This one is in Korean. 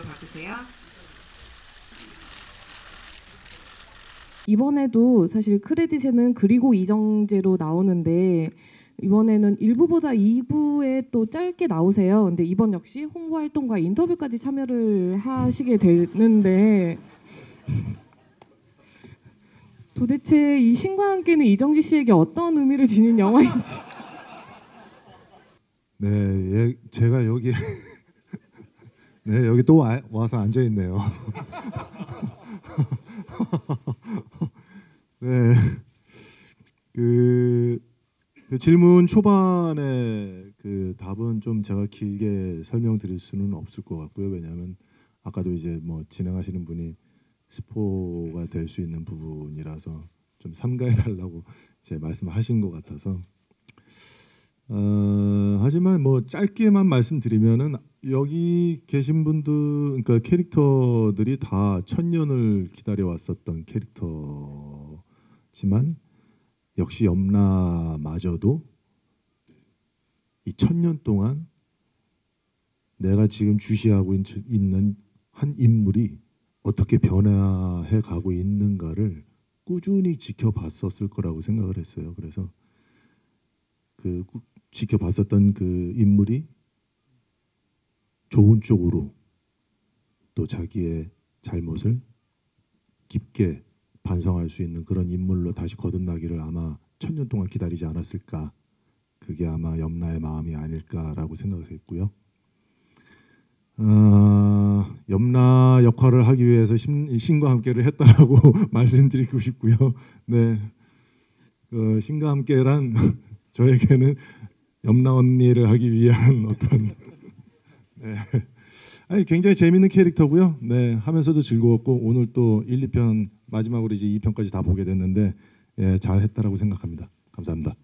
받으세요. 이번에도 사실 크레딧에는 그리고 이정재로 나오는데 이번에는 1부보다 2부에 또 짧게 나오세요. 근데 이번 역시 홍보 활동과 인터뷰까지 참여를 하시게 되는데 도대체 이 신과 함께는 이정재 씨에게 어떤 의미를 지닌 영화인지 네, 예, 제가 여기 네 여기 또 와, 와서 앉아 있네요. 네, 그, 그 질문 초반에 그 답은 좀 제가 길게 설명드릴 수는 없을 것 같고요. 왜냐하면 아까도 이제 뭐 진행하시는 분이 스포가 될 수 있는 부분이라서 좀 삼가해 달라고 제 말씀하신 것 같아서 어, 하지만 뭐 짧게만 말씀드리면은 여기 계신 분들 그러니까 캐릭터들이 다 천년을 기다려 왔었던 캐릭터지만 역시 염라마저도 이 천년 동안 내가 지금 주시하고 있- 있는 한 인물이 어떻게 변화해 가고 있는가를 꾸준히 지켜봤었을 거라고 생각을 했어요. 그래서 그 꾸- 지켜봤었던 그 인물이 좋은 쪽으로 또 자기의 잘못을 깊게 반성할 수 있는 그런 인물로 다시 거듭나기를 아마 천년 동안 기다리지 않았을까 그게 아마 염라의 마음이 아닐까라고 생각했고요. 어, 염라 역할을 하기 위해서 신, 신과 함께를 했다라고 말씀드리고 싶고요. 네, 그 신과 함께란 저에게는 염라 언니를 하기 위한 어떤 네. 아니 굉장히 재밌는 캐릭터고요. 네 하면서도 즐거웠고 오늘 또 1, 2편 마지막으로 이제 2편까지 다 보게 됐는데 예, 잘 했다라고 생각합니다. 감사합니다.